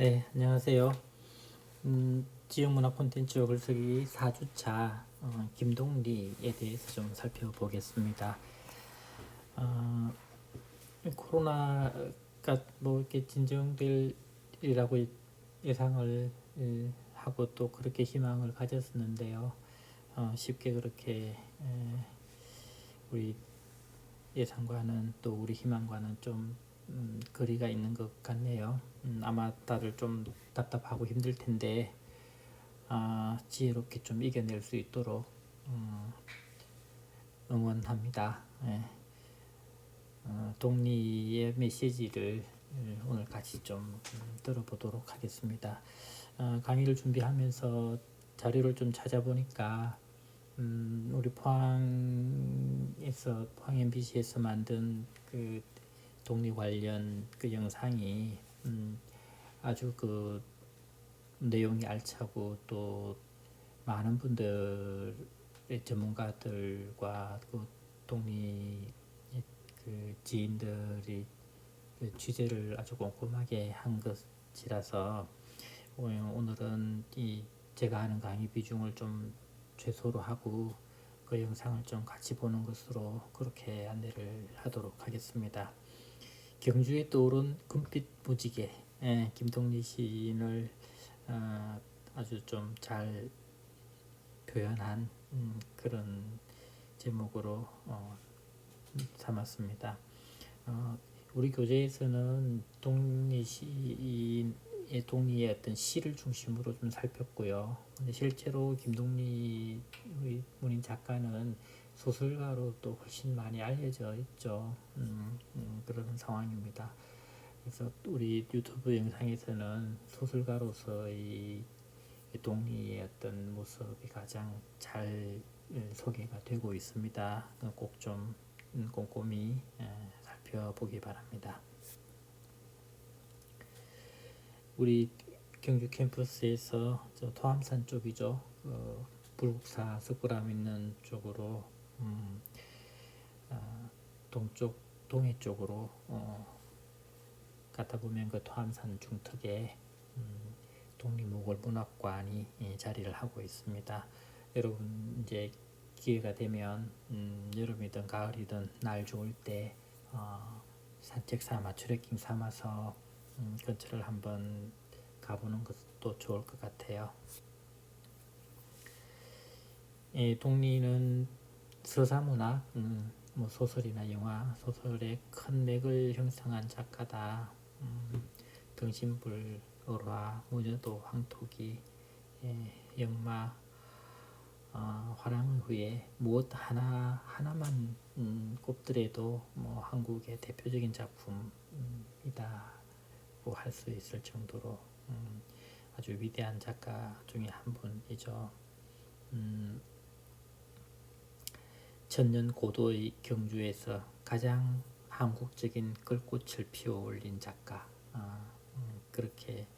네, 안녕하세요. 음, 지역문화 콘텐츠 글쓰기 4주차 어, 김동리에 대해서 좀 살펴보겠습니다. 어, 코로나가 뭐 이렇게 진정될이라고 예상을 예, 하고 또 그렇게 희망을 가졌었는데요. 어, 쉽게 그렇게 에, 우리 예상과는 또 우리 희망과는 좀 음, 거리가 있는 것 같네요. 음, 아마 다들 좀 답답하고 힘들 텐데 아, 지혜롭게 좀 이겨낼 수 있도록 음, 응원합니다. 예. 어, 동리의 메시지를 음, 오늘 같이 좀 음, 들어보도록 하겠습니다. 어, 강의를 준비하면서 자료를 좀 찾아보니까 음, 우리 포항에서 포항 MBC에서 만든 그 동리 관련 그 영상이 음, 아주 그 내용이 알차고 또 많은 분들의 전문가들과 그 동리 그 지인들이 그 취재를 아주 꼼꼼하게 한 것이라서 어, 오늘은 이 제가 하는 강의 비중을 좀 최소로 하고 그 영상을 좀 같이 보는 것으로 그렇게 안내를 하도록 하겠습니다. 경주에 떠오른 금빛 무지개 예, 김동리 시인을 어, 아주 좀 잘 표현한 음, 그런 제목으로 어, 삼았습니다. 어, 우리 교재에서는 동리 시인의 동리의 어떤 시를 중심으로 좀 살폈고요. 근데 실제로 김동리 문인 작가는 소설가로 또 훨씬 많이 알려져 있죠. 음, 음, 그런 상황입니다. 그래서 우리 유튜브 영상에서는 소설가로서의 동리의 어떤 모습이 가장 잘 소개가 되고 있습니다. 꼭 좀 꼼꼼히 살펴보기 바랍니다. 우리 경주 캠퍼스에서 저 토암산 쪽이죠. 어, 불국사 석굴암 있는 쪽으로 음, 어, 동쪽 동해 쪽으로 어, 가다 보면 그 토암산 중턱에 음, 독립목골문학관이 예, 자리를 하고 있습니다. 여러분 이제 기회가 되면 음, 여름이든 가을이든 날 좋을 때 어, 산책 삼아 트레킹 삼아서 음, 근처를 한번 가보는 것도 좋을 것 같아요. 예, 동리는 서사문학, 음, 뭐 소설이나 영화, 소설의 큰 맥을 형성한 작가다. 음, 등신불, 을화, 무녀도, 황토기, 예, 영마, 어, 화랑 후에 무엇 하나 하나만 음, 꼽더라도 뭐 한국의 대표적인 작품이다고 할 수 있을 정도로 음, 아주 위대한 작가 중에 한 분이죠. 음, 천년 고도의 경주에서 가장 한국적인 끌꽃을 피워 올린 작가 어, 음, 그렇게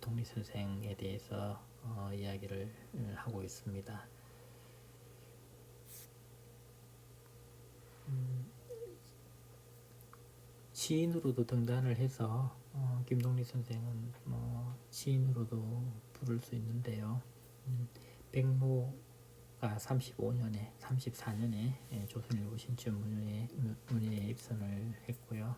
동리 선생에 대해서 어, 이야기를 음, 하고 있습니다. 음, 시인으로도 등단을 해서 어, 김동리 선생은 뭐 시인으로도 부를 수 있는데요. 음, 백모 가 35년에 34년에 예, 조선일보 신춘 문예에, 문예에 입선을 했고요.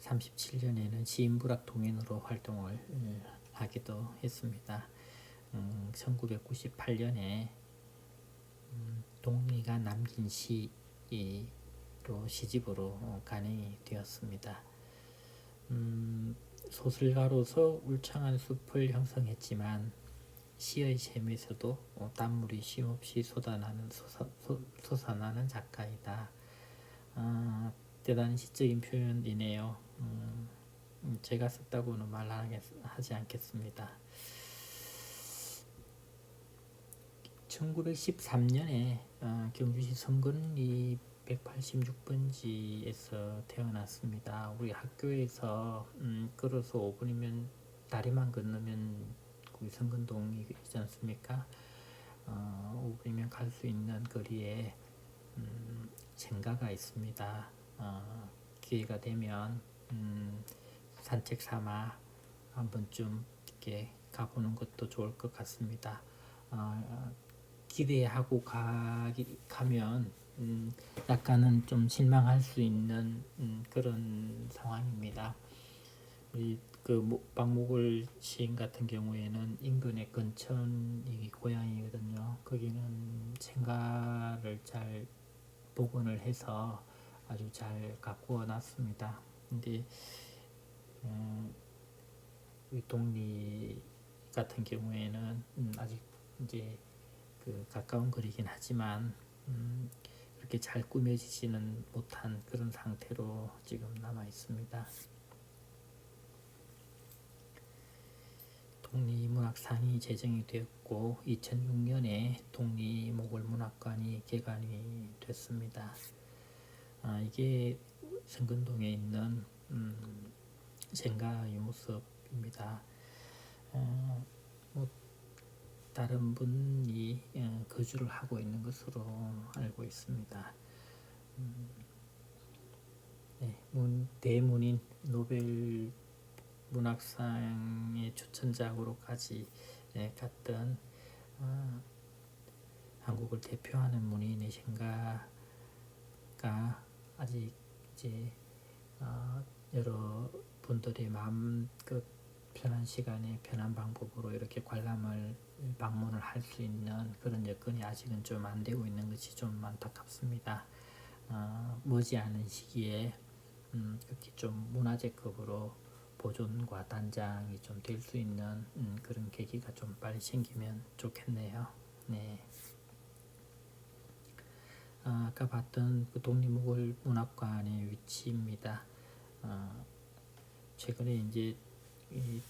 37년에는 시인부락 동인으로 활동을 예, 하기도 했습니다. 음, 1998년에 음, 동리가 남긴 시로 시집으로 간행이 되었습니다. 음, 소설가로서 울창한 숲을 형성했지만 시의 셈에서도 어, 땀물이 쉼없이 쏟아나는 솟아, 솟아나는 작가이다. 아, 대단히 시적인 표현이네요. 음, 음 제가 썼다고는 말하지 않겠습니다. 1913년에 어, 경주시 성근리 186번지에서 태어났습니다. 우리 학교에서 음, 걸어서 5분이면 다리만 건너면 거기 성근동이 있지 않습니까? 어, 5분이면 갈수 있는 거리에 음, 쟁가가 있습니다. 어, 기회가 되면 음, 산책 삼아 한 번쯤 이렇게 가보는 것도 좋을 것 같습니다. 어, 기대하고 가기, 가면 음, 약간은 좀 실망할 수 있는 음, 그런 상황입니다. 그 모- 박목을 시인 같은 경우에는 인근의 근천이 고향이거든요. 거기는 생가를 잘 복원을 해서 아주 잘 가꾸어 놨습니다. 근데 음, 이 동리 같은 경우에는 음, 아직 이제 그 가까운 거리긴 하지만 음, 그렇게 잘 꾸며지지는 못한 그런 상태로 지금 남아 있습니다. 독립문학상이 제정이 되었고 2006년에 독립모골문학관이 개관이 됐습니다. 아, 이게 성근동에 있는 음, 생가 유무섭입니다. 어, 뭐 다른 분이 어, 거주를 하고 있는 것으로 알고 있습니다. 음, 네, 문, 대문인 노벨 문학상의 초천작으로까지 예, 갔던 어, 한국을 대표하는 문인의 생가가 아직 이제 어, 여러 분들의 마음껏 편한 시간에 편한 방법으로 이렇게 관람을 방문을 할 수 있는 그런 여건이 아직은 좀 안 되고 있는 것이 좀 안타깝습니다. 어, 머지않은 시기에 음, 그렇게 좀 문화재급으로 보존과 단장이 좀 될 수 있는 음, 그런 계기가 좀 빨리 생기면 좋겠네요. 네. 아, 아까 봤던 그 독립무골 문학관의 위치입니다. 어, 최근에 이제 이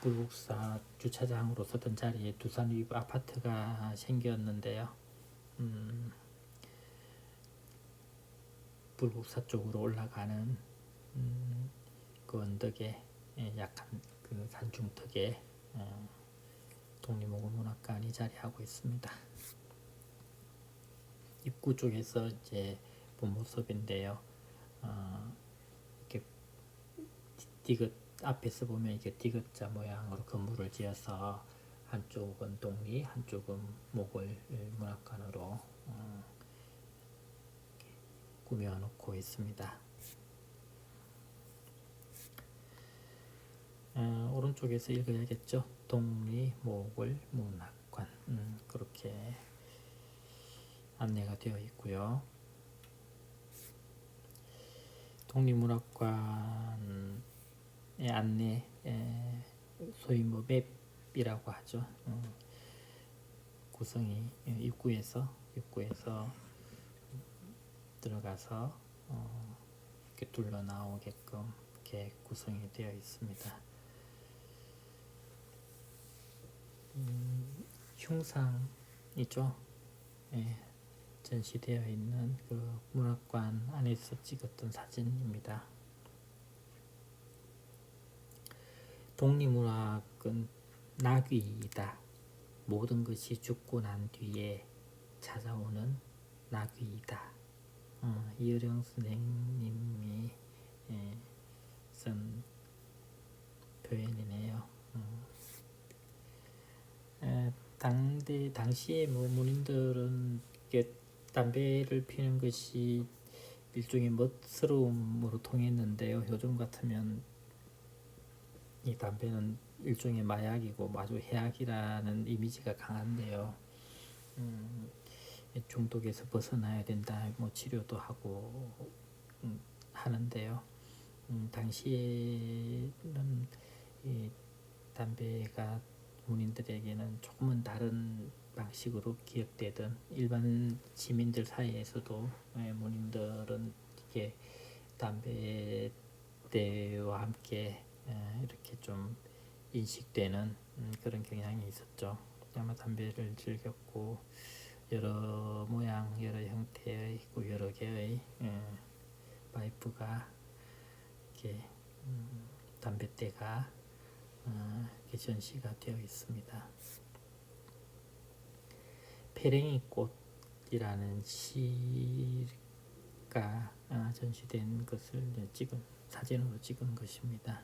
불국사 주차장으로 서던 자리에 두산 위브 아파트가 생겼는데요. 음, 불국사 쪽으로 올라가는 음, 그 언덕에 예, 약한 그 산중턱에 어, 독립무골 문학관이 자리하고 있습니다. 입구 쪽에서 이제 본 모습인데요. 어, 이렇게 디귿 앞에서 보면 이게 디귿자 모양으로 건물을 지어서 한쪽은 동리, 한쪽은 모골 문학관으로 어, 이렇게 꾸며놓고 있습니다. 어, 오른쪽에서 읽어야겠죠. 동리 모골 문학관 음, 그렇게 안내가 되어 있고요. 독립문학관의 안내 에, 소위 뭐 맵이라고 하죠. 어, 구성이 예, 입구에서 입구에서 들어가서 어, 이렇게 둘러 나오게끔 이렇게 구성이 되어 있습니다. 음, 흉상 이죠. 예, 전시되어 있는 그 문학관 안에서 찍었던 사진입니다. 독립문학은 낙위이다. 모든 것이 죽고 난 뒤에 찾아오는 낙위이다. 어, 이어령 선생님이 예, 쓴 표현이네요. 음. 에, 당대 당시에 뭐 문인들은 이게 담배를 피는 것이 일종의 멋스러움으로 통했는데요. 요즘 같으면 이 담배는 일종의 마약이고 마주 해악이라는 이미지가 강한데요. 음, 중독에서 벗어나야 된다. 뭐 치료도 하고 음, 하는데요. 음, 당시에는 이 담배가 문인들에게는 조금은 다른 방식으로 기억되던 일반 시민들 사이에서도 예, 문인들은 이게 담배대와 함께 예, 이렇게 좀 인식되는 음, 그런 경향이 있었죠. 아마 담배를 즐겼고 여러 모양, 여러 형태의 여러 개의 예, 파이프가 이렇게 음, 담배대가 어, 이렇게 전시가 되어 있습니다. 페랭이 꽃이라는 시가 아, 전시된 것을 찍은 사진으로 찍은 것입니다.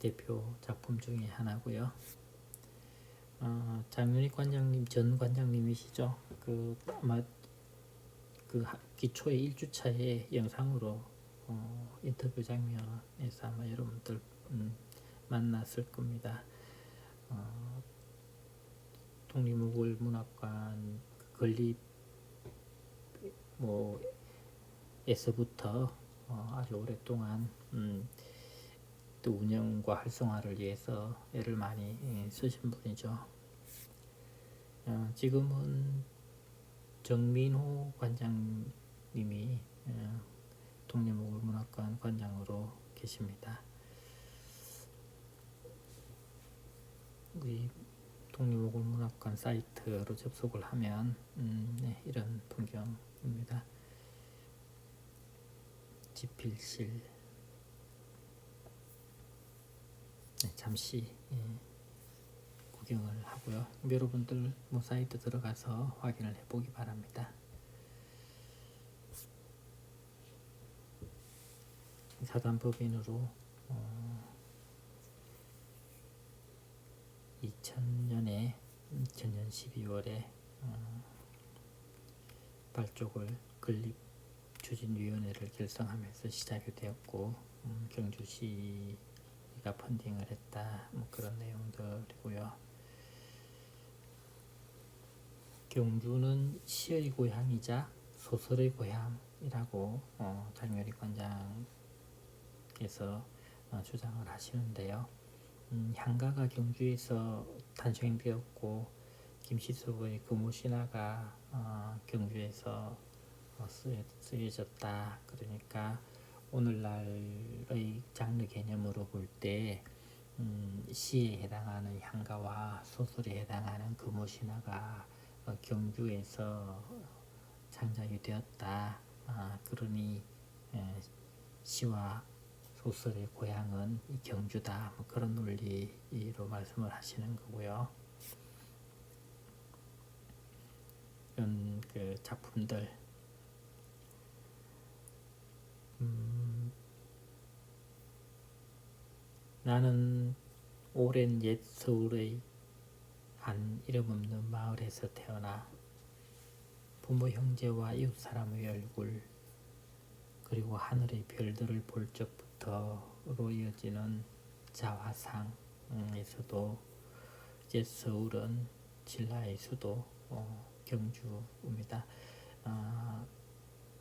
대표 작품 중에 하나고요. 어, 장윤희 관장님 전 관장님이시죠. 그 아마 그 하- 기초의 1주차의 영상으로 어, 인터뷰 장면에서 아마 여러분들 음, 만났을 겁니다. 어, 독립무골 문학관 그 건립 뭐 에서부터 어, 아주 오랫동안 음, 또 운영과 활성화를 위해서 애를 많이 예, 쓰신 분이죠. 어, 지금은 정민호 관장님이 어, 독립무골 문학관 관장으로 계십니다. 우리 독립무골 문학관 사이트로 접속을 하면 음, 네, 이런 풍경입니다. 지필실 네, 잠시 예, 구경을 하고요. 여러분들 뭐 사이트 들어가서 확인을 해보기 바랍니다. 사단법인으로 어, 2000년에 2000년 12월에 어, 발족을 건립 추진위원회를 결성하면서 시작이 되었고 음, 경주시가 펀딩을 했다 뭐 그런 내용들이고요. 경주는 시의 고향이자 소설의 고향이라고 어, 장렬희 관장께서 어, 주장을 하시는데요. 음, 향가가 경주에서 탄생되었고 김시숙의 금오신화가 어, 경주에서 어, 쓰여, 쓰여졌다. 그러니까 오늘날의 장르 개념으로 볼때 음, 시에 해당하는 향가와 소설에 해당하는 금오신화가 어, 경주에서 창작이 되었다. 아, 그러니 에, 시와 소설의 고향은 이 경주다. 뭐 그런 논리로 말씀을 하시는 거고요. 이런 그 작품들 음, 나는 오랜 옛 서울의 한 이름 없는 마을에서 태어나 부모 형제와 이웃 사람의 얼굴 그리고 하늘의 별들을 볼 적 부터로 이어지는 자화상에서도 이제 서울은 진라의 수도 어, 경주입니다. 아,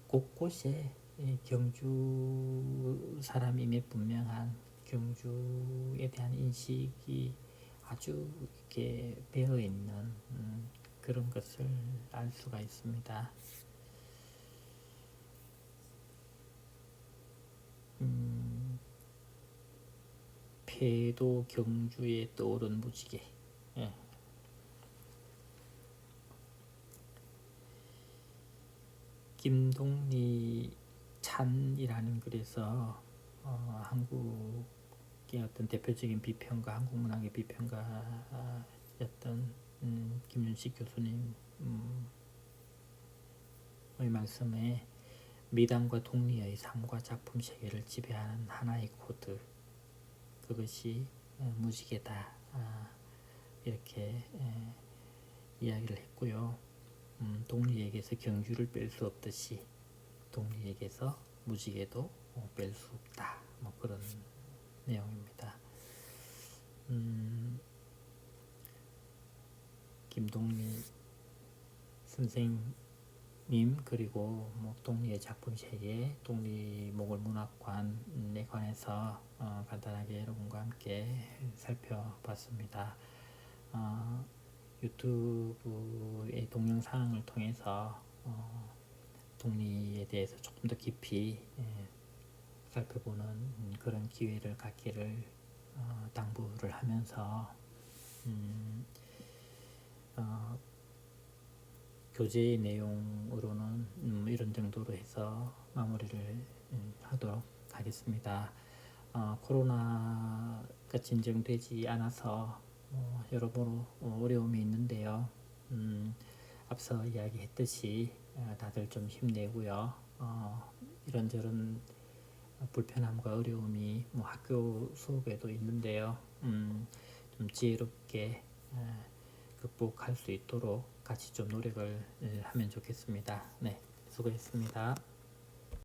곳곳에 이 경주 사람임에 분명한 경주에 대한 인식이 아주 이렇게 배어 있는 음, 그런 것을 알 수가 있습니다. 음, 폐도 경주에 떠오른 무지개. 예. 김동리 찬이라는 글에서 어, 한국의 어떤 대표적인 비평가, 한국 문학의 비평가였던 음, 김윤식 교수님 음, 의 말씀에 미담과 독리의 삶과 작품 세계를 지배하는 하나의 코드 그것이 어, 무지개다 아, 이렇게 에, 이야기를 했고요. 음, 독리에게서 경주를 뺄 수 없듯이 독리에게서 무지개도 어, 뺄수 없다. 뭐 그런 내용입니다. 음, 김동리 선생 님 그리고 뭐 독리의 작품 세계, 독리 목을 문학관에 관해서 어, 간단하게 여러분과 함께 살펴봤습니다. 어, 유튜브의 동영상을 통해서 어, 독리에 대해서 조금 더 깊이 예, 살펴보는 그런 기회를 갖기를 어, 당부를 하면서 음, 어, 교재의 내용으로는 음, 이런 정도로 해서 마무리를 음, 하도록 하겠습니다. 어, 코로나가 진정되지 않아서 어, 여러모로 어, 어려움이 있는데요. 음, 앞서 이야기했듯이 어, 다들 좀 힘내고요. 어, 이런저런 불편함과 어려움이 뭐 학교 수업에도 있는데요. 음, 좀 지혜롭게 에, 극복할 수 있도록 같이 좀 노력을 에, 하면 좋겠습니다. 네, 수고했습니다.